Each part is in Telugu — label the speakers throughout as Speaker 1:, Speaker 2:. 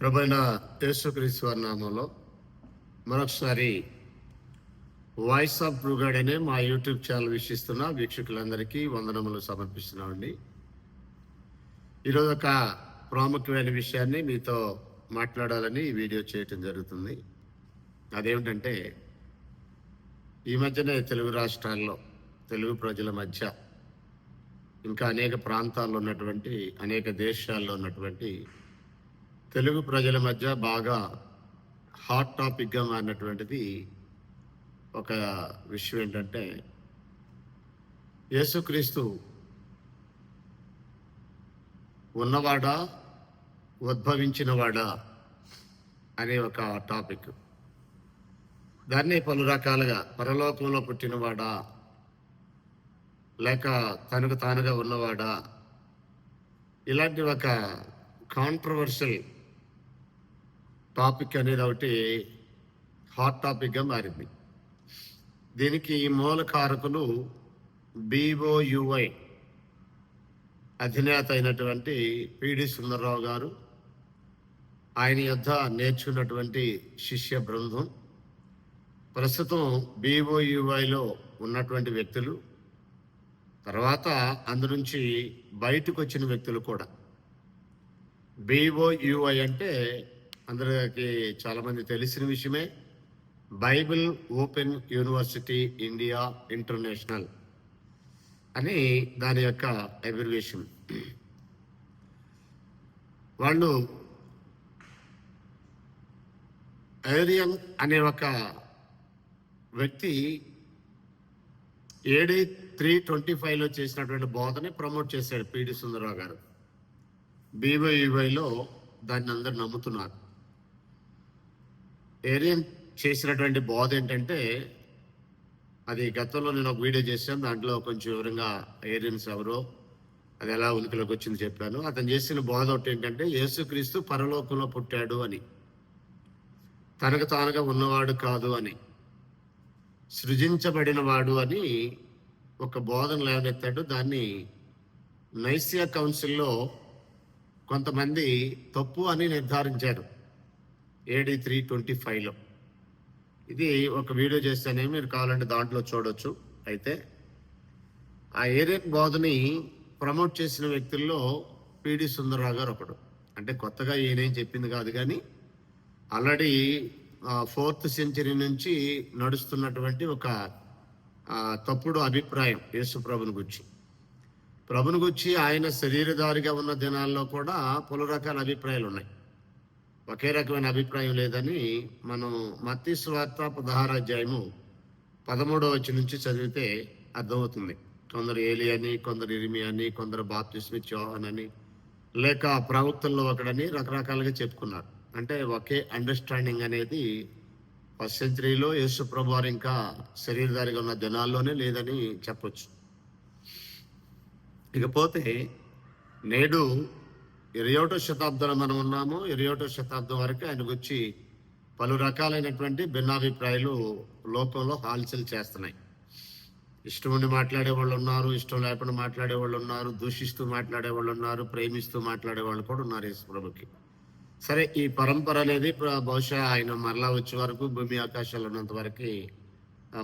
Speaker 1: ప్రభైన యేసుక్రీస్తు వారి నామంలో మరొకసారి వాయిస్ ఆఫ్ బ్రూగాడ్ అనే మా యూట్యూబ్ ఛానల్ వీక్షిస్తున్న వీక్షకులందరికీ వందనములు సమర్పిస్తున్నామండి. ఈరోజు ఒక ప్రాముఖ్యమైన విషయాన్ని మీతో మాట్లాడాలని ఈ వీడియో చేయటం జరుగుతుంది. అదేమిటంటే ఈ మధ్యనే తెలుగు రాష్ట్రాల్లో తెలుగు ప్రజల మధ్య ఇంకా అనేక ప్రాంతాల్లో ఉన్నటువంటి అనేక దేశాల్లో ఉన్నటువంటి తెలుగు ప్రజల మధ్య బాగా హాట్ టాపిక్గా మారినటువంటిది ఒక విషయం ఏంటంటే యేసుక్రీస్తు ఉన్నవాడా ఉద్భవించినవాడా అనే ఒక టాపిక్ దాన్ని పలు రకాలుగా పరలోకంలో పుట్టినవాడా లేక తనకు తానుగా ఉన్నవాడా ఇలాంటి ఒక కాంట్రవర్షియల్ టాపిక్ అనేది ఒకటి హాట్ టాపిక్గా మారింది. దీనికి మూల కారకులు బీఓయుఐ అధినేత అయినటువంటి పిడి సుందరరావు గారు ఆయన యొద్ద నేర్చుకున్నటువంటి శిష్య బృందం ప్రస్తుతం బీఓయుఐలో ఉన్నటువంటి వ్యక్తులు తర్వాత అందు నుంచి బయటకు వచ్చిన వ్యక్తులు కూడా బీఓయుఐ అంటే అందరికి చాలామంది తెలిసిన విషయమే. Bible open university India international అని దాని యొక్క అబ్రివేషన్. వాళ్ళు ఏరియన్ అనే ఒక వ్యక్తి ఏడి త్రీ ట్వంటీ ఫైవ్లో చేసినటువంటి బోధని ప్రమోట్ చేశాడు పిడి సుందరరావు గారు. బీవైవైలో దాన్ని అందరు నమ్ముతున్నారు. ఏరియన్ చేసినటువంటి బోధ ఏంటంటే అది గతంలో నేను ఒక వీడియో చేశాను. దాంట్లో కొంచెం వివరంగా ఏరియన్స్ ఎవరో అది ఎలా ఉనికిలోకి వచ్చింది చెప్పాను. అతను చేసిన బోధ ఒకటి ఏంటంటే యేసుక్రీస్తు పరలోకంలో పుట్టాడు అని. తనకు తానుగా ఉన్నవాడు కాదు అని. సృజించబడినవాడు అని ఒక బోధన లేవనెత్తాడు. దాన్ని నైసియా కౌన్సిల్లో కొంతమంది తప్పు అని నిర్ధారించారు. ఏడి త్రీ ట్వంటీ ఫైవ్లో ఇది ఒక వీడియో చేస్తేనే మీరు కావాలంటే దాంట్లో చూడొచ్చు. అయితే ఆ ఏరియన్ బోధని ప్రమోట్ చేసిన వ్యక్తుల్లో పిడి సుందరరావు గారు ఒకడు. అంటే కొత్తగా ఈయనేం చెప్పింది కాదు కానీ ఆల్రెడీ ఫోర్త్ సెంచరీ నుంచి నడుస్తున్నటువంటి ఒక తప్పుడు అభిప్రాయం యేసు ప్రభుని గురించి. ప్రభుని గురించి ఆయన శరీరదారిగా ఉన్న దినాల్లో కూడా పలు రకాల అభిప్రాయాలు ఉన్నాయి ఒకే రకమైన అభిప్రాయం లేదని మనం మత్తి స్వార్థ పదహారు అధ్యాయము పదమూడవ వచ్చి నుంచి చదివితే అర్థమవుతుంది. కొందరు ఏలి అని కొందరు ఇరిమి అని కొందరు బాప్తిస్మి చౌహాన్ అని లేక ప్రవక్తల్లో ఒకడని రకరకాలుగా చెప్పుకున్నారు. అంటే ఒకే అండర్స్టాండింగ్ అనేది ఫస్ట్ సెంచరీలో యేసు ప్రభు ఇంకా శరీరధారిగా ఉన్న దినాల్లోనే లేదని చెప్పొచ్చు. ఇకపోతే నేడు ఇరవై ఒకటో శతాబ్దంలో మనం ఉన్నాము. ఇరవై ఒకటో శతాబ్దం వరకు ఆయన గురించి పలు రకాలైనటువంటి భిన్నాభిప్రాయాలు లోకంలో హాల్చల్ చేస్తున్నాయి. ఇష్టం ఉండి మాట్లాడే వాళ్ళు ఉన్నారు ఇష్టం లేకుండా మాట్లాడే వాళ్ళు ఉన్నారు దూషిస్తూ మాట్లాడే వాళ్ళు ఉన్నారు ప్రేమిస్తూ మాట్లాడే వాళ్ళు కూడా ఉన్నారు యేసు సరే ఈ పరంపర అనేది బహుశా ఆయన మరలా వచ్చే వరకు భూమి ఆకాశాలు ఉన్నంత వరకు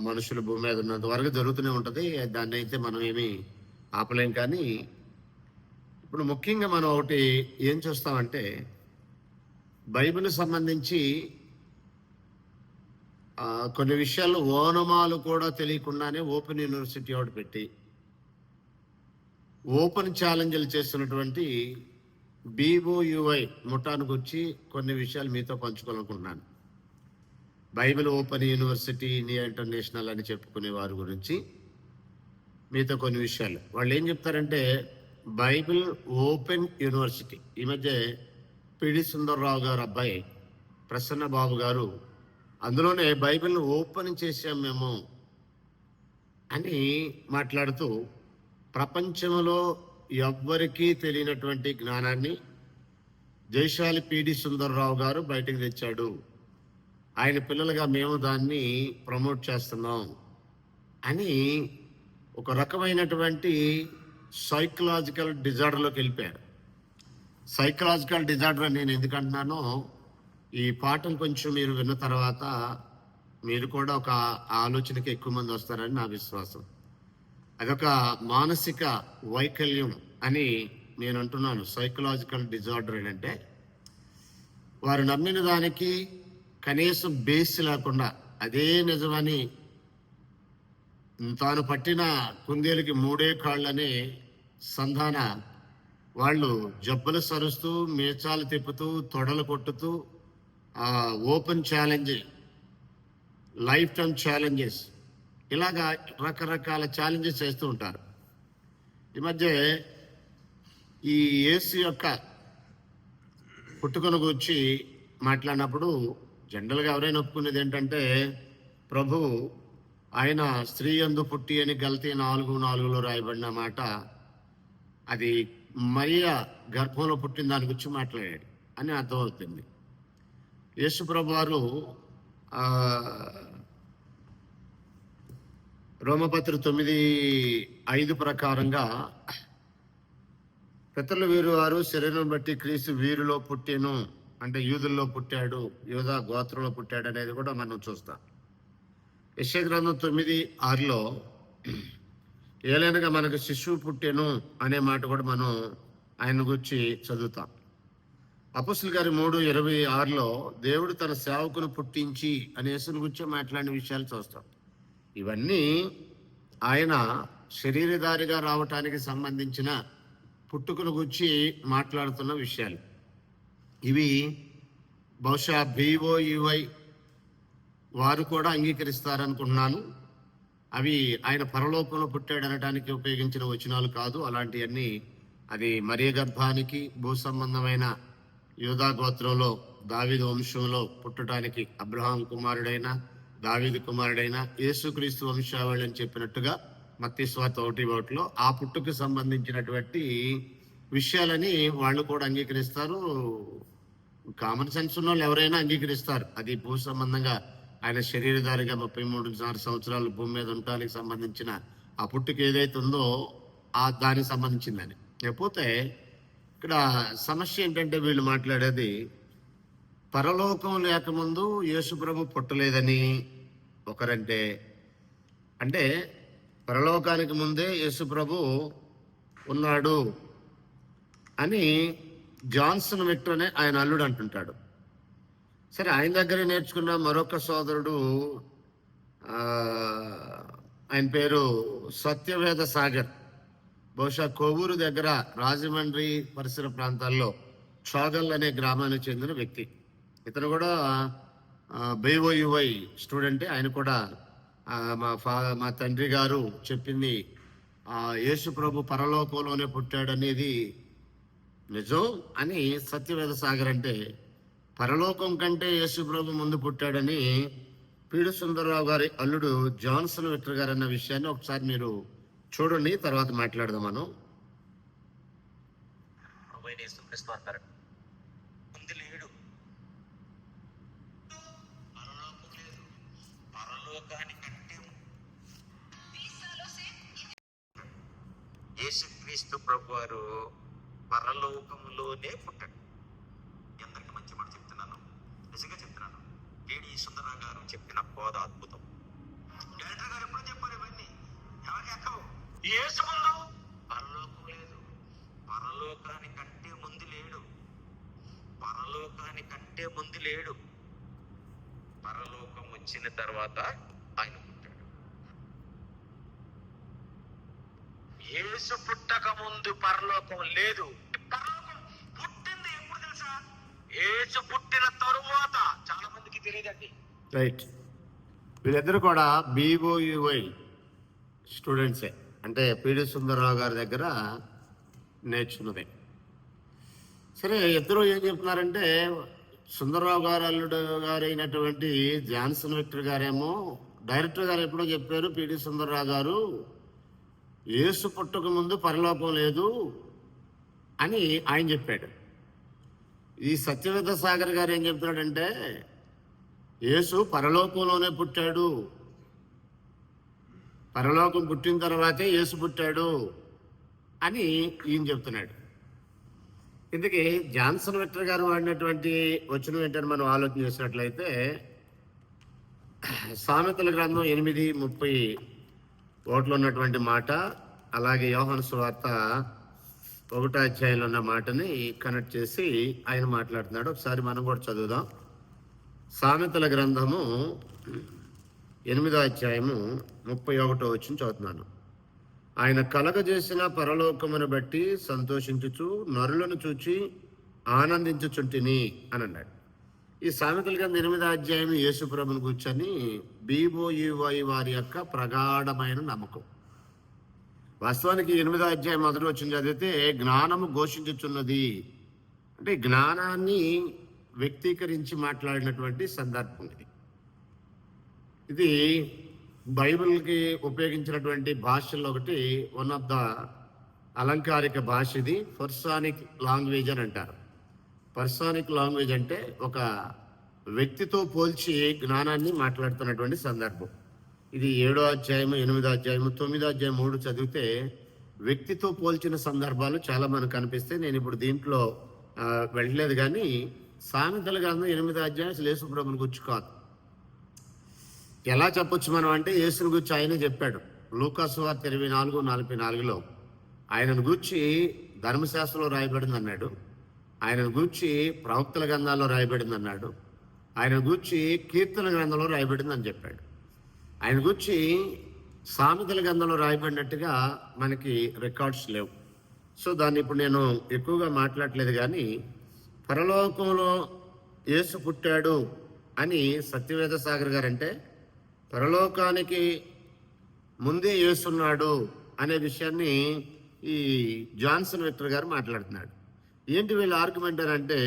Speaker 1: మనుషులు భూమి మీద ఉన్నంత వరకు జరుగుతూనే ఉంటుంది. దాన్ని అయితే మనం ఏమీ ఆపలేం కానీ ఇప్పుడు ముఖ్యంగా మనం ఒకటి ఏం చూస్తామంటే బైబిల్ సంబంధించి కొన్ని విషయాలు ఓనమాలు కూడా తెలియకుండానే ఓపెన్ యూనివర్సిటీ ఒకటి పెట్టి ఓపెన్ ఛాలెంజ్లు చేస్తున్నటువంటి బీఓయుఐ ముఠాను గురించి కొన్ని విషయాలు మీతో పంచుకోవాలనుకుంటున్నాను. Bible open university India international అని చెప్పుకునే వారి గురించి మీతో కొన్ని విషయాలు. వాళ్ళు ఏం చెప్తారంటే బైబిల్ ఓపెన్ యూనివర్సిటీ. ఈ మధ్య పిడి సుందర్రావు గారు అబ్బాయి ప్రసన్న బాబు గారు అందులోనే బైబిల్ని ఓపెన్ చేసాం మేము అని మాట్లాడుతూ ప్రపంచంలో ఎవ్వరికీ తెలియనటువంటి జ్ఞానాన్ని జైశాలి పిడి సుందర్రావు గారు బయటకు తెచ్చాడు. ఆయన పిల్లలుగా మేము దాన్ని ప్రమోట్ చేస్తున్నాం అని ఒక రకమైనటువంటి సైకలాజికల్ డిజార్డర్లోకి వెళ్ళిపోయారు సైకలాజికల్ డిజార్డర్ నేను ఎందుకంటున్నానో ఈ పాఠం కొంచెం మీరు విన్న తర్వాత మీరు కూడా ఒక ఆలోచనకి ఎక్కువ మంది వస్తారని నా విశ్వాసం. అదొక మానసిక వైకల్యం అని నేను అంటున్నాను. సైకలాజికల్ డిజార్డర్ అంటే వారు నమ్మిన దానికి కనీసం బేస్ లేకుండా అదే నిజమని తాను పట్టిన కుందేలుకి మూడే కాళ్ళని సంధాన వాళ్ళు జబ్బులు సరుస్తూ మేచాలు తిప్పుతూ తొడలు కొట్టుతూ open challenge lifetime challenges ఇలాగా రకరకాల ఛాలెంజెస్ చేస్తూ ఉంటారు. ఈ మధ్య ఈ ఏసు యొక్క పుట్టుకను గురించి మాట్లాడినప్పుడు జనరల్గా ఎవరైనా ఒప్పుకునేది ఏంటంటే ప్రభు ఆయన స్త్రీ యందు పుట్టి అని గల్తీ నాలుగు నాలుగులో రాయబడిన మాట అది మరియ గర్భంలో పుట్టిన దాని గురించి మాట్లాడాడు అని అర్థమవుతుంది. యేసుప్రభు వారు రోమపత్రి తొమ్మిది ఐదు ప్రకారంగా పితరుల వీరు వారు శరీరం బట్టి క్రీస్తు వీరిలో పుట్టాను అంటే యూదుల్లో పుట్టాడు యూదా గోత్రంలో పుట్టాడు అనేది కూడా మనం చూస్తాం. యశగ్రంథం తొమ్మిది ఆరులో ఏలైనగా మనకు శిశువు పుట్టెను అనే మాట కూడా మనం ఆయన గురించి చదువుతాం. అపస్సులు గారి మూడు ఇరవై ఆరులో దేవుడు తన సేవకును పుట్టించి అనేసి గురించి మాట్లాడిన విషయాలు చూస్తాం. ఇవన్నీ ఆయన శరీరధారిగా రావటానికి సంబంధించిన పుట్టుకను గురించి మాట్లాడుతున్న విషయాలు. ఇవి బహుశా బీఓఈవై వారు కూడా అంగీకరిస్తారనుకుంటున్నాను. అవి ఆయన పరలోకంలో పుట్టాడు అనడానికి ఉపయోగించిన వచనాలు కాదు. అలాంటివన్నీ అది మరియ గర్భానికి భూ సంబంధమైన యోధా గోత్రంలో దావిద వంశంలో పుట్టడానికి అబ్రహాం కుమారుడైన దావిద కుమారుడైన యేసుక్రీస్తు వంశావళి అని చెప్పినట్టుగా మత్తిస్వాత ఒకటి ఒకటిలో ఆ పుట్టుకు సంబంధించినటువంటి విషయాలని వాళ్ళు కూడా అంగీకరిస్తారు. కామన్ సెన్స్ ఉన్న వాళ్ళు ఎవరైనా అంగీకరిస్తారు. అది భూ సంబంధంగా ఆయన శరీరధారిగా ముప్పై మూడున్నర సంవత్సరాలు భూమి మీద ఉండటానికి సంబంధించిన ఆ పుట్టుక ఏదైతే ఉందో ఆ దానికి సంబంధించిందని లేకపోతే ఇక్కడ సమస్య ఏంటంటే వీళ్ళు మాట్లాడేది పరలోకం లేకముందు యేసుప్రభు పుట్టలేదని ఒకరంటే. అంటే పరలోకానికి ముందే యేసుప్రభు ఉన్నాడు అని జాన్సన్ విక్టర్ అనే ఆయన అల్లుడు అంటుంటాడు. సరే ఆయన దగ్గర నేర్చుకున్న మరొక సోదరుడు ఆయన పేరు సత్యవేద సాగర్. బహుశా కోవూరు దగ్గర రాజమండ్రి పరిసర ప్రాంతాల్లో చోగల్ అనే గ్రామానికి చెందిన వ్యక్తి. ఇతను కూడా బైఓయువై స్టూడెంటే. ఆయన కూడా మా ఫా మా తండ్రి గారు చెప్పింది యేసు ప్రభు పరలోకంలోనే పుట్టాడనేది నిజం అని సత్యవేద సాగర్ అంటే పరలోకం కంటే యేసు ప్రభు ముందు పుట్టాడని పీడు సుందరరావు గారి అల్లుడు జాన్సన్ విక్టర్ గారు అన్న విషయాన్ని ఒకసారి మీరు చూడండి తర్వాత మాట్లాడదాం మనం.
Speaker 2: యేసుక్రీస్తు ప్రభు వారు పరలోకంలోనే పుట్టాడు ఎందరికి మంచి మాట చెప్తున్నాను నిజంగా చెప్తున్నాను కేడి సుందరరావు గారు చెప్పిన బోధ అద్భుతం. డైరెక్టర్ గారు ఎప్పుడు చెప్పారు ఇవన్నీ? ఎవరికి ఎక్కవు? యేసు ముందు? పరలోకం లేదు. పరలోకానికంటే ముందు లేడు. పరలోకానికంటే ముందు లేడు. పరలోకం వచ్చిన తర్వాత ఆయన పుట్టాడు. యేసు పుట్టక ముందు పరలోకం లేదు. పరలోకం పుట్టింది ఎప్పుడు తెలుసా? యేసు పుట్టిన తరువాత
Speaker 1: రైట్ వీళ్ళిద్దరు కూడా బీఓయువై స్టూడెంట్సే అంటే పీడి సుందరరావు గారి దగ్గర నేర్చుకున్నదే. సరే ఇద్దరు ఏం చెప్తున్నారంటే సుందరరావు గారు అల్లుడు గారైనటువంటి జాన్సన్ విక్టర్ గారేమో డైరెక్టర్ గారు ఎప్పుడో చెప్పారు పిడి సుందరరావు గారు ఏసు పుట్టక ముందు పరలోకం లేదు అని ఆయన చెప్పాడు. ఈ సత్యవేద సాగర్ గారు ఏం చెప్తున్నాడంటే యేసు పరలోకంలోనే పుట్టాడు. పరలోకం పుట్టిన తర్వాతే యేసు పుట్టాడు అని ఈయన చెప్తున్నాడు. ఇందుకే జాన్సన్ విక్టర్ గారు వాడినటువంటి వచనం ఏంటని మనం ఆలోచన చేసినట్లయితే సామెతల గ్రంథం ఎనిమిది ముప్పై ఓట్లో ఉన్నటువంటి మాట అలాగే యోహన్ సువార్త ఒకటో అధ్యాయంలో ఉన్న మాటని కనెక్ట్ చేసి ఆయన మాట్లాడుతున్నాడు. ఒకసారి మనం కూడా చదువుదాం. సామెతల గ్రంథము ఎనిమిదో అధ్యాయము ముప్పై ఒకటో వచ్చిన చదువుతున్నాను. ఆయన కలగజేసిన పరలోకమును బట్టి సంతోషించుచు నరులను చూచి ఆనందించుచుంటిని అని అన్నాడు. ఈ సామెతల గ్రంథం ఎనిమిదో అధ్యాయం యేసుప్రభుని కూర్చొని బీబోయువై వారి యొక్క ప్రగాఢమైన నమ్మకం. వాస్తవానికి ఎనిమిదో అధ్యాయం మొదటి వచ్చిన చదివితే జ్ఞానము ఘోషించుచున్నది. అంటే జ్ఞానాన్ని వ్యక్తీకరించి మాట్లాడినటువంటి సందర్భం ఇది. ఇది బైబిల్కి ఉపయోగించినటువంటి భాషల్లో ఒకటి వన్ ఆఫ్ ద అలంకారిక భాష ఇది పర్సానిక్ లాంగ్వేజ్ అని అంటారు. పర్సానిక్ లాంగ్వేజ్ అంటే ఒక వ్యక్తితో పోల్చి జ్ఞానాన్ని మాట్లాడుతున్నటువంటి సందర్భం. ఇది ఏడో అధ్యాయం ఎనిమిదో అధ్యాయం తొమ్మిదో అధ్యాయం మూడు చదివితే వ్యక్తితో పోల్చిన సందర్భాలు చాలా మనకు కనిపిస్తాయి. నేను ఇప్పుడు దీంట్లో వెళ్ళలేదు కానీ సామెతల గ్రంథం ఎనిమిది అధ్యాయం అసలు యేసుప్రభుని గురించి కాదు. ఎలా చెప్పొచ్చు మనం అంటే యేసుని గురించి ఆయనే చెప్పాడు. లూకాసు వార్త ఇరవై నాలుగు నలభై నాలుగులో ఆయనను గూర్చి ధర్మశాస్త్రంలో రాయబడింది అన్నాడు. ఆయనను గూర్చి ప్రవక్తల గ్రంథాల్లో రాయబడింది అన్నాడు. ఆయన గూర్చి కీర్తన గ్రంథంలో రాయబడింది అని చెప్పాడు. ఆయన గూర్చి సామెతల గ్రంథంలో రాయబడినట్టుగా మనకి రికార్డ్స్ లేవు. సో దాన్ని ఇప్పుడు నేను ఎక్కువగా మాట్లాడలేదు కానీ పరలోకంలో యేసు పుట్టాడు అని సత్యవేద సాగర్ గారు అంటే పరలోకానికి ముందే యేసున్నాడు అనే విషయాన్ని ఈ జాన్సన్ విక్టర్ గారు మాట్లాడుతున్నాడు. ఏంటి వీళ్ళ ఆర్గ్యుమెంట్ అని అంటే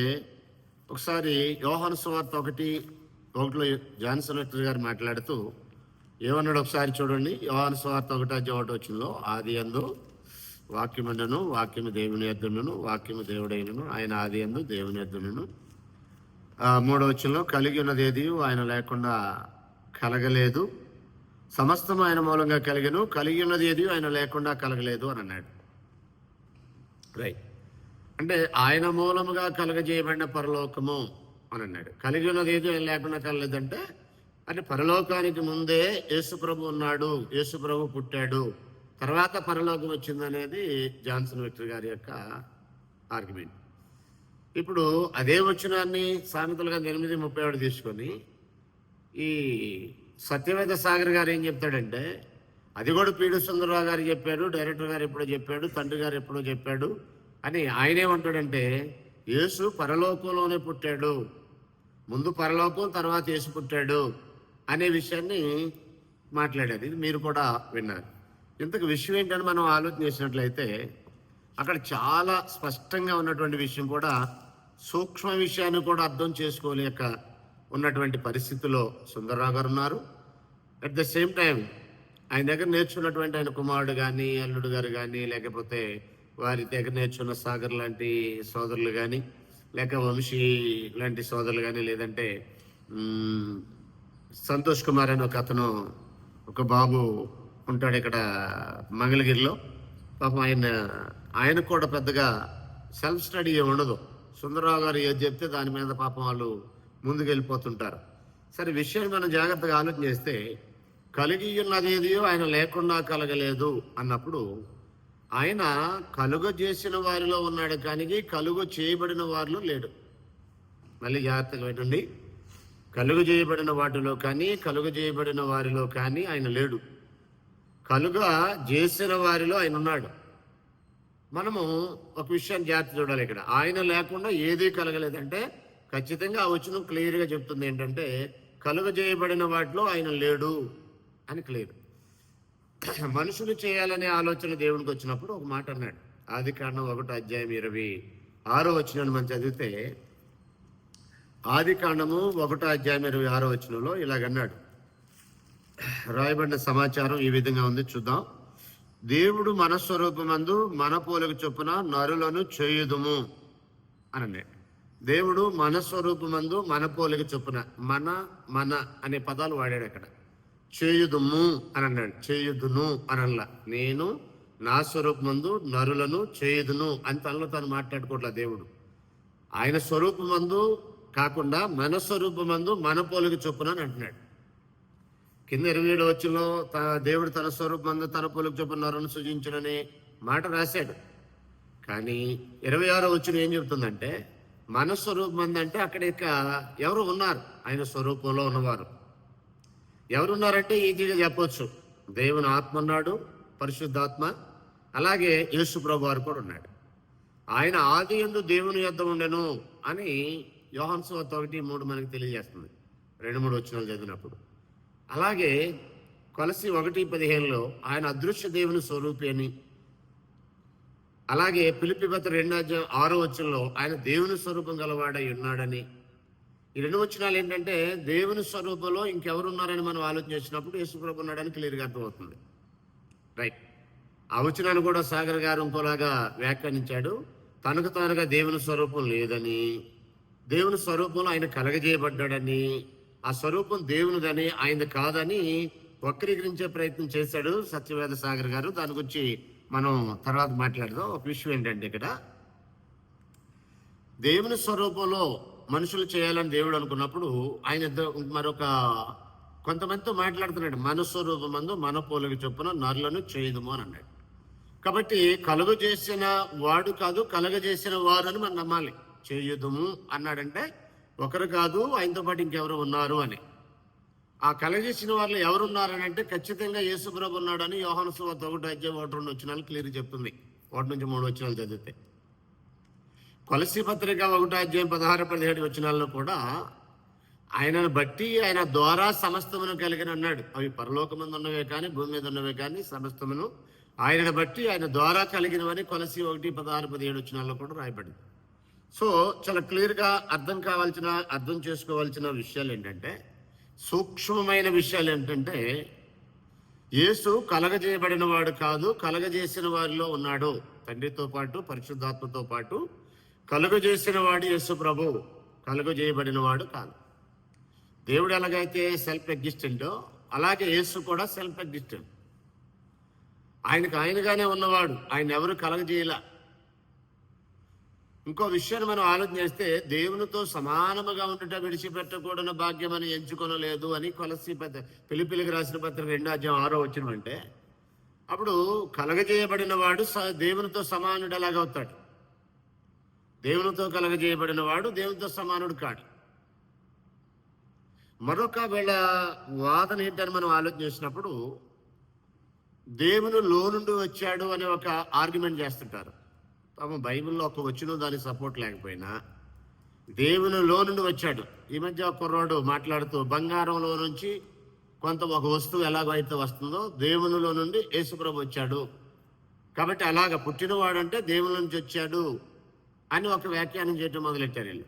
Speaker 1: ఒకసారి యోహాను సువార్త ఒకటి ఒకటిలో జాన్సన్ విక్టర్ గారు మాట్లాడుతూ ఏమన్నాడు ఒకసారి చూడండి యోహాను సువార్త ఒకటి అధ్యాయం ఒకటి వచ్చిందో ఆది అందు వాక్యముండను వాక్యము దేవుని ఎద్దును వాక్యము దేవుడైనను ఆయన ఆది అందు దేవుని ఎద్దును మూడో కలిగి ఉన్నది ఏది ఆయన లేకుండా కలగలేదు. సమస్తం ఆయన మూలంగా కలిగను కలిగి ఉన్నది ఏది ఆయన లేకుండా కలగలేదు అని అన్నాడు. రైట్ అంటే ఆయన మూలముగా కలగజేయబడిన పరలోకము అని అన్నాడు. కలిగి ఉన్నది ఏది ఆయన లేకుండా కలలేదంటే అంటే పరలోకానికి ముందే యేసుప్రభు ఉన్నాడు యేసుప్రభు పుట్టాడు. తర్వాత పరలోకం వచ్చిందనేది జాన్సన్ విక్టర్ గారి యొక్క ఆర్గ్యుమెంట్. ఇప్పుడు అదే వచనాన్ని సామెతలుగా ఎనిమిది ముప్పై ఏడు తీసుకొని ఈ సత్యవేద సాగర్ గారు ఏం చెప్తాడంటే అది కూడా పీడు సుందరరావు గారు చెప్పాడు డైరెక్టర్ గారు ఎప్పుడో చెప్పాడు తండ్రి గారు ఎప్పుడో చెప్పాడు అని ఆయనేమంటాడంటే యేసు పరలోకంలోనే పుట్టాడు. ముందు పరలోకం తర్వాత యేసు పుట్టాడు అనే విషయాన్ని మాట్లాడారు. ఇది మీరు కూడా విన్నారు. ఇంతకు విషయం ఏంటని మనం ఆలోచన చేసినట్లయితే అక్కడ చాలా స్పష్టంగా ఉన్నటువంటి విషయం కూడా సూక్ష్మ విషయాన్ని కూడా అర్థం చేసుకోలేక ఉన్నటువంటి పరిస్థితిలో సుందరరావు గారు ఉన్నారు. అట్ ద సేమ్ టైం ఆయన దగ్గర నేర్చుకున్నటువంటి ఆయన కుమారుడు కానీ అల్లుడు గారు కానీ లేకపోతే వారి దగ్గర నేర్చుకున్న సాగర్ లాంటి సోదరులు కానీ లేక వంశీ లాంటి సోదరులు కానీ లేదంటే సంతోష్ కుమార్ అని ఒక అతను ఒక బాబు ఉంటాడు ఇక్కడ మంగళగిరిలో. పాపం ఆయన ఆయనకు కూడా పెద్దగా సెల్ఫ్ స్టడీ ఏమి ఉండదు. సుందరరావు గారు ఏది చెప్తే దాని మీద పాపం వాళ్ళు ముందుకు వెళ్ళిపోతుంటారు సరే విషయాన్ని మనం జాగ్రత్తగా ఆలోచన చేస్తే కలిగి ఉన్నదేదియో ఆయన లేకుండా కలగలేదు అన్నప్పుడు ఆయన కలుగ చేసిన వారిలో ఉన్నాడు కానీ కలుగ చేయబడిన వారిలో లేడు. మళ్ళీ జాగ్రత్తగా పెట్టండి కలుగు చేయబడిన వాటిలో కానీ కలుగు చేయబడిన వారిలో కానీ ఆయన లేడు. కలుగ చేసిన వారిలో ఆయన ఉన్నాడు. మనము ఒక విషయాన్ని జాగ్రత్త చూడాలి ఇక్కడ. ఆయన లేకుండా ఏదీ కలగలేదంటే ఖచ్చితంగా ఆ వచ్చిన క్లియర్గా చెప్తుంది ఏంటంటే కలుగ చేయబడిన వాటిలో ఆయన లేడు అని క్లియర్. మనుషులు చేయాలనే ఆలోచన దేవునికి వచ్చినప్పుడు ఒక మాట అన్నాడు. ఆది కారణం ఒకటి అధ్యాయం ఇరవై ఆరో వచ్చిన మనం చదివితే ఆది కాండము ఒకటో అధ్యాయం ఇరవై ఆరో వచ్చినలో ఇలాగన్నాడు రాయబడిన సమాచారం ఈ విధంగా ఉంది చూద్దాం. దేవుడు మనస్వరూపమందు మన పోలకు చొప్పున నరులను చేయుదుము అనండి. దేవుడు మనస్వరూపమందు మన పోలిక చొప్పున మన మన అనే పదాలు వాడాడు అక్కడ. చేయుదుము అని అన్నాడు చేయుదును అనలా నేను నా స్వరూపమందు నరులను చేయుదును అని తనలో తను మాట్లాడుకోవట్లే దేవుడు. ఆయన స్వరూపమందు కాకుండా మన స్వరూపమందు మన పోలిక చొప్పున అని అంటున్నాడు. కింద ఇరవై ఏడు వచ్చిలో దేవుడు తన స్వరూపం తన పోలిక చొప్పున నరుని సృజించుననే మాట రాశాడు. కానీ ఇరవై ఆరో వచ్చిన ఏం చెప్తుందంటే మన స్వరూపం అందంటే అక్కడ ఇక ఎవరు ఉన్నారు? ఆయన స్వరూపంలో ఉన్నవారు. ఎవరున్నారంటే ఈజీగా చెప్పొచ్చు. దేవుని ఆత్మ ఉన్నాడు పరిశుద్ధాత్మ అలాగే యేసు ప్రభు వారు కూడా ఉన్నాడు. ఆయన ఆది ఎందు దేవుని యొద్ద ఉండెను అని యోహన్సు ఒకటి మూడు మనకి తెలియజేస్తుంది. రెండు మూడు వచ్చిన చదివినప్పుడు. అలాగే కొలసి ఒకటి పదిహేనులో ఆయన అదృశ్య దేవుని స్వరూపి అని. అలాగే పిలిపిపత రెండు ఆరో వచనంలో ఆయన దేవుని స్వరూపం గలవాడై ఉన్నాడని. ఈ రెండు వచనాలు ఏంటంటే దేవుని స్వరూపంలో ఇంకెవరున్నారని మనం ఆలోచన చేసినప్పుడు యేసుప్రభు ఉన్నాడని క్లియర్గా అర్థమవుతుంది. రైట్ ఆ వచనాన్ని కూడా సాగర్ గారు ఇంకోలాగా వ్యాఖ్యానించాడు. తనకు తానుగా దేవుని స్వరూపం లేదని. దేవుని స్వరూపంలో ఆయన కలగజేయబడ్డాడని. ఆ స్వరూపం దేవునిదని ఆయన కాదని వక్రీకరించే ప్రయత్నం చేశాడు సత్యవేద సాగర్ గారు. దాని గురించి మనం తర్వాత మాట్లాడదాం. ఒక విషయం ఏంటంటే ఇక్కడ దేవుని స్వరూపంలో మనుషులు చేయాలని దేవుడు అనుకున్నప్పుడు ఆయన మరొక కొంతమందితో మాట్లాడుతున్నాడు. మన స్వరూపమందు మన పోలిక చొప్పున నరులను చేయదుము అని అన్నాడు. కాబట్టి కలుగు చేసిన వాడు కాదు కలగజేసిన వారు అని మనం నమ్మాలి. చేయుదుము అన్నాడంటే ఒకరు కాదు ఆయనతో పాటు ఇంకెవరు ఉన్నారు అని. ఆ కలగజేసిన వాళ్ళు ఎవరున్నారని అంటే ఖచ్చితంగా యేసుప్రభు ఉన్నాడని యోహాను సువార్త ఒకటి అధ్యాయం ఒకటి రెండు వచ్చినాలు క్లియర్ చెప్తుంది. ఒకటి నుంచి మూడు వచ్చినాలు చదివితే. కొలసి పత్రిక ఒకటో అధ్యాయం పదహారు పదిహేడు వచ్చినాల్లో కూడా ఆయనను బట్టి ఆయన ద్వారా సమస్తమును కలిగిన అన్నాడు అవి పరలోకమందు ఉన్నవే కానీ భూమి మీద ఉన్నవే కానీ సమస్తమును ఆయనను బట్టి ఆయన ద్వారా కలిగినవని కొలసి ఒకటి పదహారు పదిహేడు వచ్చినాల్లో కూడా రాయబడింది. సో చాలా క్లియర్గా అర్థం కావాల్సిన అర్థం చేసుకోవాల్సిన విషయాలు ఏంటంటే సూక్ష్మమైన విషయాలు ఏంటంటే యేసు కలగజేయబడిన వాడు కాదు కలగజేసిన వారిలో ఉన్నాడు. తండ్రితో పాటు పరిశుద్ధాత్మతో పాటు కలుగజేసిన వాడు యేసు ప్రభు కలుగజేయబడిన వాడు కాదు. దేవుడు ఎలాగైతే సెల్ఫ్ ఎగ్జిస్టెంటో అలాగే యేసు కూడా సెల్ఫ్ ఎగ్జిస్టెంట్ ఆయనకు ఆయనగానే ఉన్నవాడు ఆయన ఎవరు కలగజేయలే. ఇంకో విషయాన్ని మనం ఆలోచన చేస్తే దేవునితో సమానముగా ఉండట విడిచిపెట్టకూడని భాగ్యం అని ఎంచుకొనలేదు అని కొలసి పత్ర పిలిపిలికి రాసిన పత్రిక రెండో అధ్యాయం ఆరో వచ్చిన అంటే అప్పుడు కలగజేయబడిన వాడు స- దేవునితో సమానుడు ఎలాగవుతాడు దేవునితో కలగజేయబడిన వాడు దేవునితో సమానుడు కాడు. మరొక వేళ వాదన ఏంటని మనం ఆలోచన చేసినప్పుడు దేవుని లో నుండి వచ్చాడు అనే ఒక ఆర్గ్యుమెంట్ చేస్తుంటారు. పాపం బైబిల్లో ఒక వచ్చిన దానికి సపోర్ట్ లేకపోయినా దేవుని లో నుండి వచ్చాడు. ఈ మధ్య ఒక కుర్రాడు మాట్లాడుతూ బంగారంలో నుంచి కొంత ఒక వస్తువు ఎలాగైతే వస్తుందో దేవునిలో నుండి యేసుప్రభు వచ్చాడు. కాబట్టి అలాగ పుట్టినవాడంటే దేవుని నుంచి వచ్చాడు అని ఒక వ్యాఖ్యానం చేయడం మొదలెట్టారు వీళ్ళు.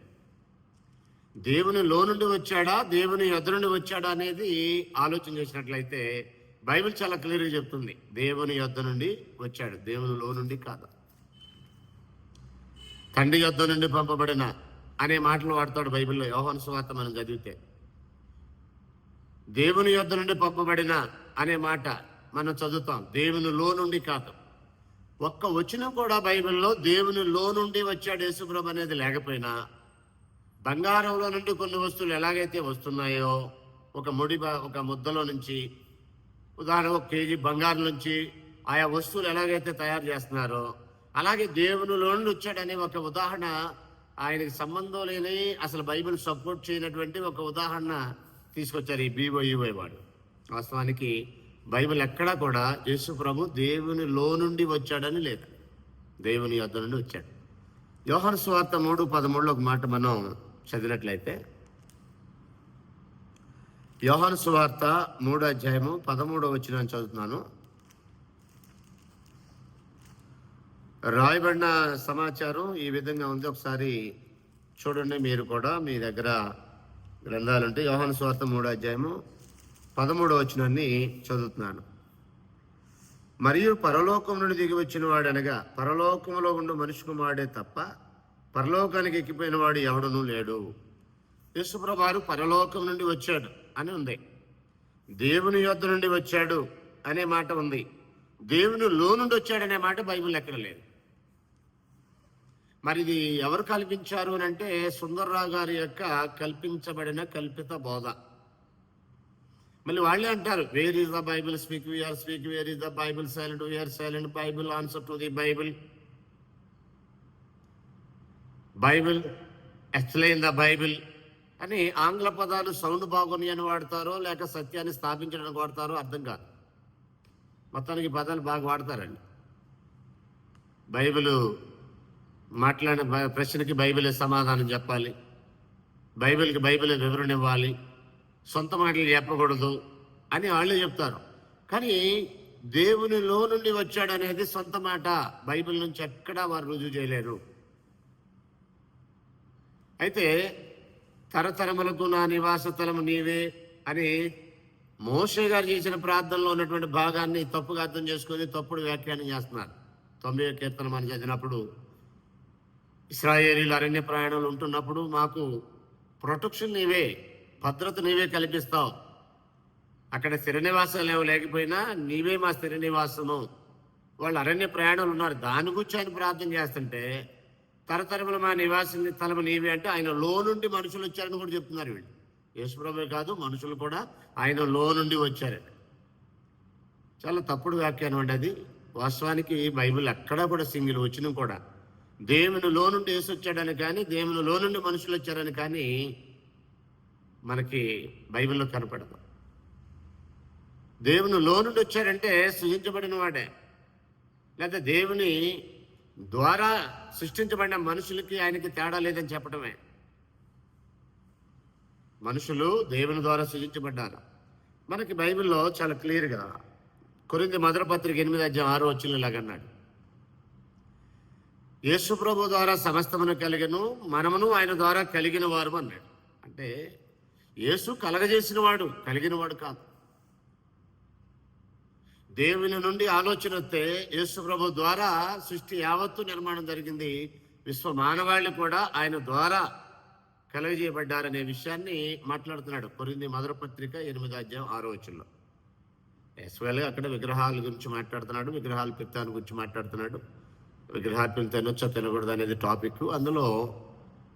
Speaker 1: దేవుని లో నుండి వచ్చాడా దేవుని ఎదురు నుండి వచ్చాడా అనేది ఆలోచన చేసినట్లయితే బైబిల్ చాలా క్లియర్గా చెప్తుంది. దేవుని యొద్ద నుండి వచ్చాడు. దేవుని లో నుండి కాదు. తండ్రి యొద్ద నుండి పంపబడిన అనే మాటలు వాడతాడు బైబిల్లో. యోహన్ సువార్త మనం చదివితే. దేవుని యొద్ద నుండి పంపబడిన అనే మాట మనం చదువుతాం. దేవుని లో నుండి కాదు. ఒక్క వచ్చిన కూడా బైబిల్లో దేవుని లో నుండి వచ్చాడు యేసుప్రభు అనేది లేకపోయినా బంగారంలో నుండి కొన్ని వస్తువులు ఎలాగైతే వస్తున్నాయో ఒక ముడి ఒక ముద్దలో నుంచి ఉదాహరణ ఒక కేజీ బంగారం నుంచి ఆయా వస్తువులు ఎలాగైతే తయారు చేస్తున్నారో అలాగే దేవునిలో నుండి వచ్చాడనే ఒక ఉదాహరణ ఆయనకి సంబంధం లేని అసలు బైబిల్ సపోర్ట్ చేయనటువంటి ఒక ఉదాహరణ తీసుకొచ్చారు ఈ బీవోఈవై వాడు. వాస్తవానికి బైబిల్ ఎక్కడా కూడా యేసు ప్రభు దేవుని లో నుండి వచ్చాడని లేదు. దేవుని యొద్ద నుండి వచ్చాడు. యోహాను స్వార్థ మూడు పదమూడులో ఒక మాట మనం చదివినట్లయితే యోహాను సువార్త మూడో అధ్యాయము పదమూడో వచ్చిన చదువుతున్నాను. రాయబడిన సమాచారం ఈ విధంగా ఉంది. ఒకసారి చూడండి మీరు కూడా మీ దగ్గర గ్రంథాలు ఉంటే యోహాను సువార్త మూడో అధ్యాయము పదమూడో వచనాన్ని చదువుతున్నాను. మరియు పరలోకం నుండి దిగి వచ్చిన వాడు అనగా పరలోకములో ఉండు మనిషి కుమారుడే తప్ప పరలోకానికి ఎక్కిపోయిన వాడు ఎవడనూ లేడు. యేసుప్రభారు పరలోకం నుండి వచ్చాడు అని ఉంది. దేవుని యొద్ధ నుండి వచ్చాడు అనే మాట ఉంది. దేవుని లో నుండి వచ్చాడనే మాట బైబిల్ ఎక్కడ లేదు. మరి ఇది ఎవరు కల్పించారు అని అంటే సుందర్రావు గారి యొక్క కల్పించబడిన కల్పిత బోధ. మళ్ళీ వాళ్ళే అంటారు where is the Bible speak we are speak where is the Bible silent we are silent Bible answer to the Bible Bible explain the Bible అని ఆంగ్ల పదాలు సౌండ్ బాగున్నాయని అని వాడతారో లేక సత్యాన్ని స్థాపించడానికి వాడతారో అర్థం కాదు. మొత్తానికి పదాలు బాగా వాడతారండి. బైబిల్ మాట్లాడిన ప్రశ్నకి బైబిలే సమాధానం చెప్పాలి. బైబిల్కి బైబిలే వివరణ ఇవ్వాలి. సొంత మాటలు చెప్పకూడదు అని వాళ్ళే చెప్తారు. కానీ దేవునిలో నుండి వచ్చాడు అనేది సొంత మాట. బైబిల్ నుంచి ఎక్కడా వారు రుజువు చేయలేరు. అయితే తరతరములకు నా నివాస తలము నీవే అని మోషే గారు చేసిన ప్రార్థనలో ఉన్నటువంటి భాగాన్ని తప్పుగా అర్థం చేసుకొని తప్పుడు వ్యాఖ్యానం చేస్తున్నారు. తొంభై కీర్తన మనం చదివినప్పుడు ఇస్రాయేలీలు అరణ్య ప్రయాణాలు ఉంటున్నప్పుడు మాకు ప్రొటెక్షన్ నీవే భద్రత నీవే కల్పిస్తావు అక్కడ స్థిర నివాసాలు ఏమో లేకపోయినా నీవే మా స్థిర నివాసము వాళ్ళు అరణ్య ప్రయాణాలు ఉన్నారు. దాని గురించి ఆయన ప్రార్థన చేస్తుంటే తరతరములు మా నివాసం స్థలము నీవే అంటే ఆయన లో నుండి మనుషులు వచ్చారని కూడా చెప్తున్నారు వీళ్ళు. యేసుప్రభే కాదు మనుషులు కూడా ఆయన లో నుండి వచ్చారని చాలా తప్పుడు వ్యాఖ్యానం అండి అది. వాస్తవానికి బైబిల్ ఎక్కడా కూడా సింగిల్ వచ్చినా కూడా దేవుని లోనుండి వేసి వచ్చాడని కానీ దేవుని లోనుండి మనుషులు వచ్చారని కానీ మనకి బైబిల్లో కనపడదు. దేవుని లో నుండి వచ్చాడంటే సృజించబడిన వాడే. లేదా దేవుని ద్వారా సృష్టించబడిన మనుషులకి ఆయనకి తేడా లేదని చెప్పడమే. మనుషులు దేవుని ద్వారా సృజించబడ్డారు. మనకి బైబిల్లో చాలా క్లియర్గా కొరింది మధుర పత్రిక ఎనిమిది అధ్యాయం ఆరో వచ్చిన ఇలాగన్నాడు యేసుప్రభు ద్వారా సమస్తమును కలిగను మనమును ఆయన ద్వారా కలిగిన వారు అన్నాడు. అంటే యేసు కలగజేసిన వాడు కలిగిన వాడు కాదు. దేవుని నుండి ఆలోచన వస్తే యేసుప్రభు ద్వారా సృష్టి యావత్తు నిర్మాణం జరిగింది. విశ్వ మానవాళి కూడా ఆయన ద్వారా కలగజేయబడ్డారనే విషయాన్ని మాట్లాడుతున్నాడు. కొరింది మధుర పత్రిక ఎనిమిది అధ్యాయం ఆరో వచ్చంలో యాక్చువల్గా అక్కడ విగ్రహాల గురించి మాట్లాడుతున్నాడు విగ్రహాల పిత్తాన్ని గురించి మాట్లాడుతున్నాడు. విగ్రహాలు తినొచ్చా తినకూడదు అనేది టాపిక్ అందులో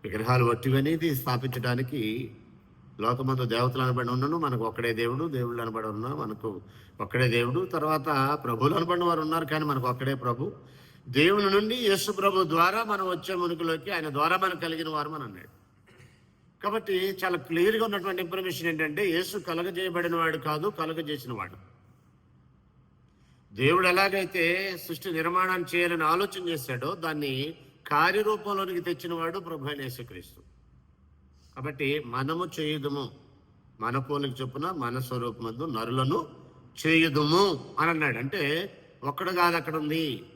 Speaker 1: విగ్రహాలు వట్టివనేది స్థాపించడానికి లోకమందు దేవతలు అనబడి ఉన్నను మనకు ఒక్కడే దేవుడు దేవుళ్ళు అనబడి ఉన్నా మనకు ఒక్కడే దేవుడు. తర్వాత ప్రభువులు అనబడిన వారు ఉన్నారు కానీ మనకు ఒక్కడే ప్రభు. దేవుని నుండి యేసు ప్రభు ద్వారా మనం వచ్చే మునుకులోకి ఆయన ద్వారా మనకు కలిగిన వారు అని అన్నాడు. కాబట్టి చాలా క్లియర్గా ఉన్నటువంటి ఇన్ఫర్మేషన్ ఏంటంటే యేసు కలగజేయబడిన వాడు కాదు కలగజేసిన వాడు. దేవుడు ఎలాగైతే సృష్టి నిర్మాణం చేయాలని ఆలోచన చేశాడో దాన్ని కార్యరూపంలోనికి తెచ్చినవాడు ప్రభు అయిన యేసుక్రీస్తు. కాబట్టి మనము చేయుదుము. మన పోలికి చొప్పున మన స్వరూపమందు నరులను చేయుదుము అని అన్నాడు. అంటే ఒక్కడు కాదు అక్కడ ఉంది.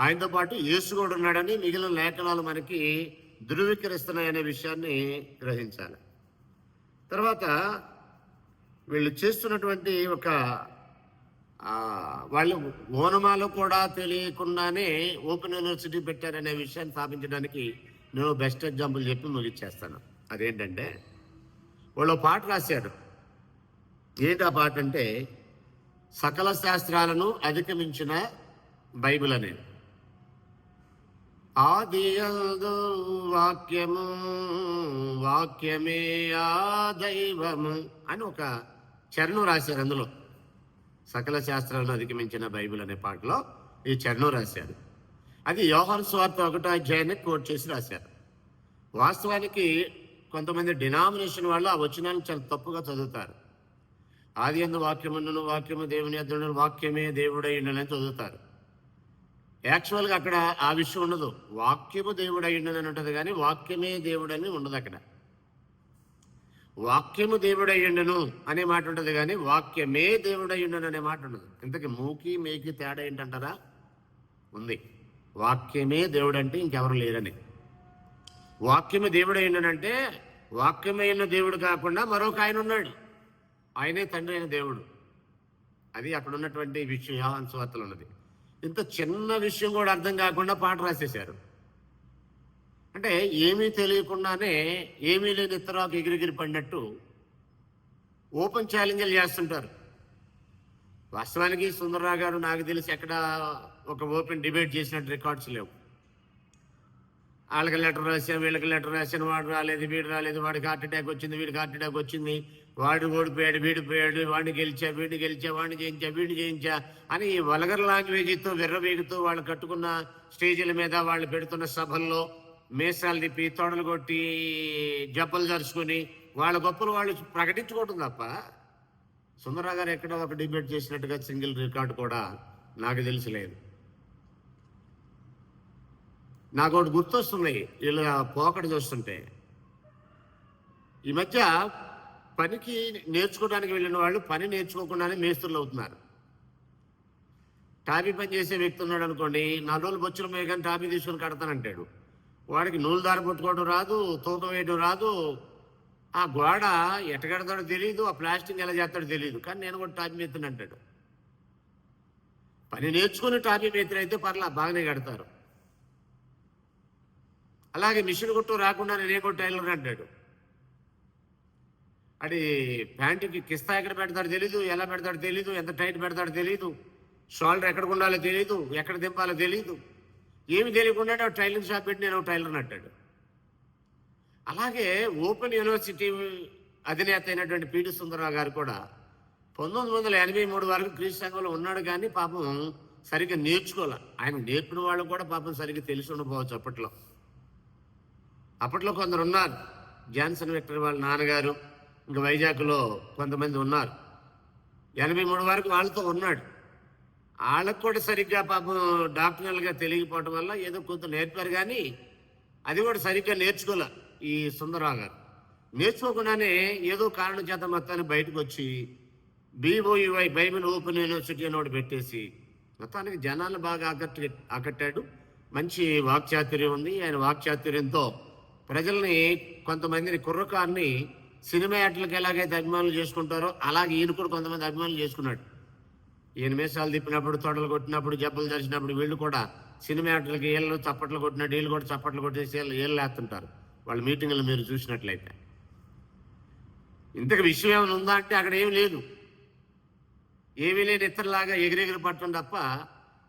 Speaker 1: ఆయనతో పాటు యేసు కూడా ఉన్నాడని మిగిలిన లేఖనాలు మనకి ధృవీకరిస్తున్నాయనే విషయాన్ని గ్రహించాలి. తర్వాత వీళ్ళు చేస్తున్నటువంటి ఒక వాళ్ళు ఓనమాలో కూడా తెలియకుండానే ఓపెన్ యూనివర్సిటీ పెట్టారనే విషయాన్ని స్థాపించడానికి నేను బెస్ట్ ఎగ్జాంపుల్ చెప్పి ముగిచ్చేస్తాను అదేంటంటే వాళ్ళు పాట రాశారు. ఏంటి ఆ పాట అంటే సకల శాస్త్రాలను అధిగమించిన బైబిల్ అనేది ఆది వాక్యము వాక్యమే ఆ దైవము అని ఒక చరణం రాశారు అందులో. సకల శాస్త్రాలను అధిగమించిన బైబిల్ అనే పాటలో ఈ చరణం రాశారు. అది యోహన్ స్వార్థ ఒకటో అధ్యాయాన్ని కోట్ చేసి రాశారు. వాస్తవానికి కొంతమంది డినామినేషన్ వాళ్ళు ఆ వచనాలను చాలా తప్పుగా చదువుతారు. ఆది అందు వాక్యమును వాక్యము దేవుని అద్దడు వాక్యమే దేవుడైండని చదువుతారు. యాక్చువల్గా అక్కడ ఆ విషయం ఉండదు. వాక్యము దేవుడై ఉంటుంది కానీ వాక్యమే దేవుడని ఉండదు అక్కడ. వాక్యము దేవుడయ్యుండను అనే మాట ఉంటుంది కానీ వాక్యమే దేవుడయ్యుండను అనే మాట ఉండదు ఇంతకీ మూకి మేకి తేడా ఏంటంటారా? ఉంది. వాక్యమే దేవుడు అంటే ఇంకెవరు లేరని. వాక్యము దేవుడయ్యుండనంటే వాక్యమైన దేవుడు కాకుండా మరొక ఆయన ఉన్నాడు. ఆయనే తండ్రి అయిన దేవుడు. అది అక్కడ ఉన్నటువంటి విషయం యావన్ స్వార్తలు ఉన్నది. ఇంత చిన్న విషయం కూడా అర్థం కాకుండా పాట రాసేశారు. అంటే ఏమీ తెలియకుండానే ఏమీ లేని ఇతరాకు ఎగిరిగిరి పడినట్టు ఓపెన్ ఛాలెంజ్లు చేస్తుంటారు. వాస్తవానికి సుందరరావు గారు నాకు తెలిసి ఎక్కడ ఒక ఓపెన్ డిబేట్ చేసినట్టు రికార్డ్స్ లేవు. వాళ్ళకి లెటర్ రాశాను వీళ్ళకి లెటర్ రాశాను వాడు రాలేదు వీడు రాలేదు వాడికి హార్ట్ అటాక్ వచ్చింది వీడికి హార్ట్ అటాక్ వచ్చింది వాడు ఓడిపోయాడు వీడిపోయాడు వాడిని గెలిచా వీడిని గెలిచా వాడిని జయించా వీడిని జయించా అని ఈ వల్గర్ లాంగ్వేజ్తో విర్రవేగుతూ వాళ్ళు కట్టుకున్న స్టేజీల మీద వాళ్ళు పెడుతున్న సభల్లో మీసాలు తిప్పి తొడలు కొట్టి జబ్బలు జరుచుకొని వాళ్ళ గొప్పలు వాళ్ళు ప్రకటించుకోవటం తప్ప సుందరరావు గారు ఎక్కడ ఒక డిబేట్ చేసినట్టుగా సింగిల్ రికార్డు కూడా నాకు తెలిసిలేదు నాకు ఒకటి గుర్తొస్తున్నాయి వీళ్ళు పోకడ చూస్తుంటే. ఈ మధ్య పనికి నేర్చుకోవడానికి వెళ్ళిన వాళ్ళు పని నేర్చుకోకుండానే మేస్త్రులు అవుతున్నారు. టాపీ పని చేసే వ్యక్తి ఉన్నాడు అనుకోండి నాలుగు రోజులు బొచ్చుల మీద కానీ టాపీ తీసుకొని కడతానంటాడు. వాడికి నూలు దారి పట్టుకోవడం రాదు తూకం వేయడం రాదు. ఆ గోడ ఎట్టగడతాడో తెలియదు ఆ ప్లాస్టింగ్ ఎలా చేస్తాడో తెలియదు కానీ నేను కూడా టాపి మెత్తుని అంటాడు పని నేర్చుకుని టాపి మెత్తులు అయితే పర్లా బాగానే కడతారు. అలాగే మిషన్ కొట్టు రాకుండా నేను కూడా టైలర్ అంటాడు. అది ప్యాంటుకి కిస్తా ఎక్కడ పెడతాడో తెలీదు ఎలా పెడతాడో తెలీదు ఎంత టైట్ పెడతాడో తెలీదు షోల్డర్ ఎక్కడ ఉండాలో తెలీదు ఎక్కడ దింపాలో తెలీదు. ఏమి తెలియకుండా టైలరింగ్ షాప్ పెట్టి నేను టైలర్ నట్టాడు. అలాగే ఓపెన్ యూనివర్సిటీ అధినేత అయినటువంటి పిటి సుందరరావు గారు కూడా పంతొమ్మిది వందల ఎనభై మూడు వరకు క్రీస్తు సంఘంలో ఉన్నాడు కానీ పాపం సరిగ్గా నేర్చుకోలే. ఆయన నేర్పిన వాళ్ళు కూడా పాపం సరిగ్గా తెలిసి ఉండకపోవచ్చు అప్పట్లో. అప్పట్లో కొందరు ఉన్నారు. జాన్సన్ విక్టర్ వాళ్ళ నాన్నగారు ఇంకా వైజాగ్లో కొంతమంది ఉన్నారు. ఎనభై మూడు వరకు వాళ్ళతో ఉన్నాడు. వాళ్ళకు కూడా సరిగ్గా పాపం డాక్టర్లుగా తెలియకపోవడం వల్ల ఏదో కొంత నేర్పారు కానీ అది కూడా సరిగ్గా నేర్చుకోలే ఈ సుందరరావు గారు. నేర్చుకోకుండానే ఏదో కారణం చేత మొత్తాన్ని బయటకు వచ్చి బీఓయుఐ బైబిల్ ఓపెన్ యూనివర్సిటీ అని ఒకటి పెట్టేసి మొత్తానికి జనాలు బాగా ఆకట్ ఆకట్టాడు. మంచి వాక్చాతుర్యం ఉంది. ఆయన వాక్చాతుర్యంతో ప్రజల్ని కొంతమందిని కుర్రకారిని సినిమా యాక్టర్లకు ఎలాగైతే అభిమానులు చేసుకుంటారో అలాగే ఈయన కూడా కొంతమంది అభిమానులు చేసుకున్నాడు. ఈయన మీసాలు తిప్పినప్పుడు తొడలు కొట్టినప్పుడు జబ్బలు జరిచినప్పుడు వీళ్ళు కూడా సినిమా యాక్టర్లకి ఏళ్ళు చప్పట్లు కొట్టినట్టు వీళ్ళు కూడా చప్పట్లు కొట్టేసి వీళ్ళు ఏళ్ళు వేస్తుంటారు. వాళ్ళ మీటింగ్లు మీరు చూసినట్లయితే. ఇంతకు విషయం ఏమైనా ఉందా అంటే అక్కడ ఏం లేదు. ఏమీ లేని ఇతరులాగా ఎగిరెగిరి పట్టడం తప్ప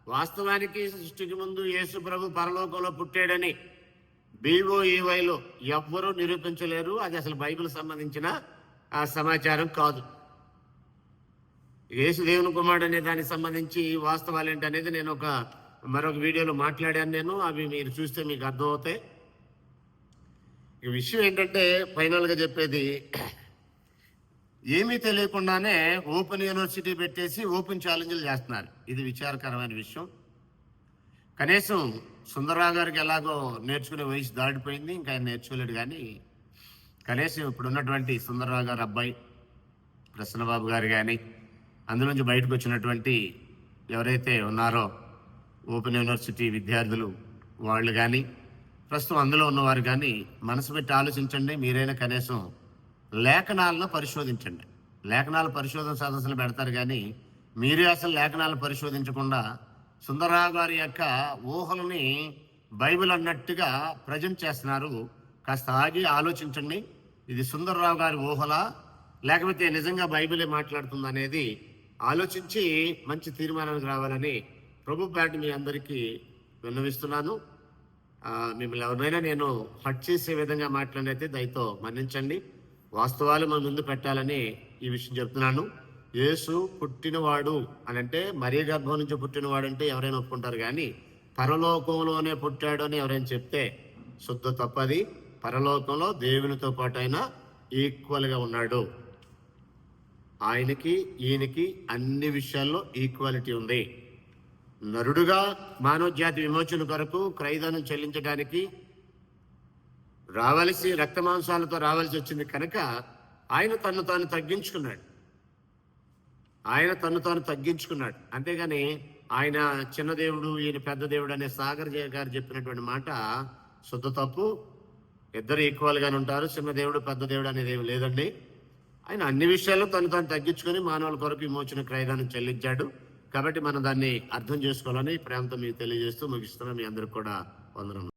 Speaker 1: వాస్తవానికి సృష్టికి ముందు యేసు ప్రభు పరలోకంలో పుట్టాడని బీఓఈవైలో ఎవ్వరూ నిరూపించలేరు. అది అసలు బైబిల్ సంబంధించిన ఆ సమాచారం కాదు. యేసు దేవుని కుమారుడు అనే దానికి సంబంధించి వాస్తవాలు ఏంటనేది నేను ఒక మరొక వీడియోలో మాట్లాడాను నేను. అవి మీరు చూస్తే మీకు అర్థమవుతాయి. ఈ విషయం ఏంటంటే ఫైనల్గా చెప్పేది ఏమీ తెలియకుండానే ఓపెన్ యూనివర్సిటీ పెట్టేసి ఓపెన్ ఛాలెంజ్లు చేస్తున్నారు. ఇది విచారకరమైన విషయం. కనీసం సుందరరావు గారికి ఎలాగో నేర్చుకునే వయసు దాటిపోయింది ఇంకా ఆయన నేర్చుకోలేడు కానీ కనీసం ఇప్పుడు ఉన్నటువంటి సుందరరావు గారు అబ్బాయి ప్రసన్నబాబు గారు కానీ అందులోంచి బయటకు వచ్చినటువంటి ఎవరైతే ఉన్నారో ఓపెన్ యూనివర్సిటీ విద్యార్థులు వాళ్ళు కానీ ప్రస్తుతం అందులో ఉన్నవారు కానీ మనసు పెట్టి ఆలోచించండి. మీరైనా కనీసం లేఖనాలను పరిశోధించండి. లేఖనాల పరిశోధన సదస్సులు పెడతారు కానీ మీరే అసలు లేఖనాలు పరిశోధించకుండా సుందరరావు గారి యొక్క ఊహలని బైబిల్ అన్నట్టుగా ప్రజెంట్ చేస్తున్నారు. కాస్త ఆగి ఆలోచించండి. ఇది సుందరరావు గారి ఊహలా? లేకపోతే నిజంగా బైబిలే మాట్లాడుతుంది అనేది ఆలోచించి మంచి తీర్మానానికి రావాలని ప్రభు పాటి మీ అందరికీ విన్నవిస్తున్నాను. మిమ్మల్ని ఎవరినైనా నేను హట్ చేసే విధంగా మాట్లాడినైతే దయతో మన్నించండి. వాస్తవాలు మన ముందు పెట్టాలని ఈ విషయం చెప్తున్నాను. యేసు పుట్టినవాడు అని అంటే మరీ గర్భం నుంచి పుట్టినవాడు అంటే ఎవరైనా ఒప్పుకుంటారు కానీ పరలోకంలోనే పుట్టాడు అని ఎవరైనా చెప్తే శుద్ధ తప్పది. పరలోకంలో దేవునితో పాటు ఆయన ఈక్వల్గా ఉన్నాడు. ఆయనకి ఈయనకి అన్ని విషయాల్లో ఈక్వాలిటీ ఉంది. నరుడుగా మానవ జాతి విమోచన కొరకు క్రైదానం చెల్లించడానికి రావలసి రక్త మాంసాలతో రావాల్సి వచ్చింది కనుక ఆయన తను తాను తగ్గించుకున్నాడు. ఆయన తను తాను తగ్గించుకున్నాడు. అంతేగాని ఆయన చిన్న దేవుడు ఈయన పెద్ద దేవుడు అనే సాగర్ గారు చెప్పినటువంటి మాట శుద్ధ తప్పు. ఇద్దరు ఈక్వల్గానే ఉంటారు. చిన్న దేవుడు పెద్ద దేవుడు అనేది ఏమి లేదండి. ఆయన అన్ని విషయాల్లో తను తాను తగ్గించుకొని మానవుల కొరకు విమోచన క్రయదానం చెల్లించాడు. కాబట్టి మనం దాన్ని అర్థం చేసుకోవాలని ప్రాంతం మీకు తెలియజేస్తూ ముగిస్తున్నాం. మీ అందరికి కూడా వందనములు.